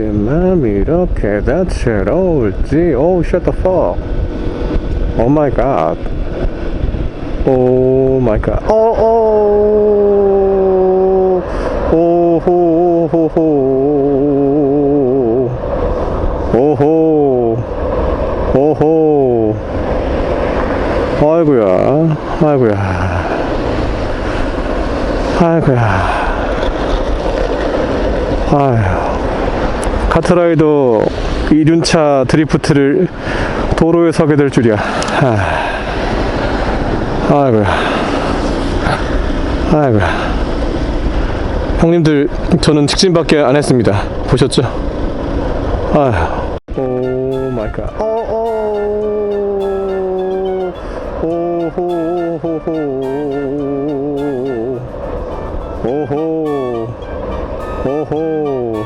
어디만 이렇게 다채로울지 Oh shut the fuck Oh my god Oh my god Oh oh 오호호호 오호 오호 아이고야 아이고야 아이고야 아휴 카트라이더 이륜차 드리프트를 도로에 서게 될 줄이야. 아. 아이고야. 아이고야. 형님들 저는 직진밖에 안 했습니다. 보셨죠? 아휴. 오 마이 갓. 오 오 오호호호. 오호. 오호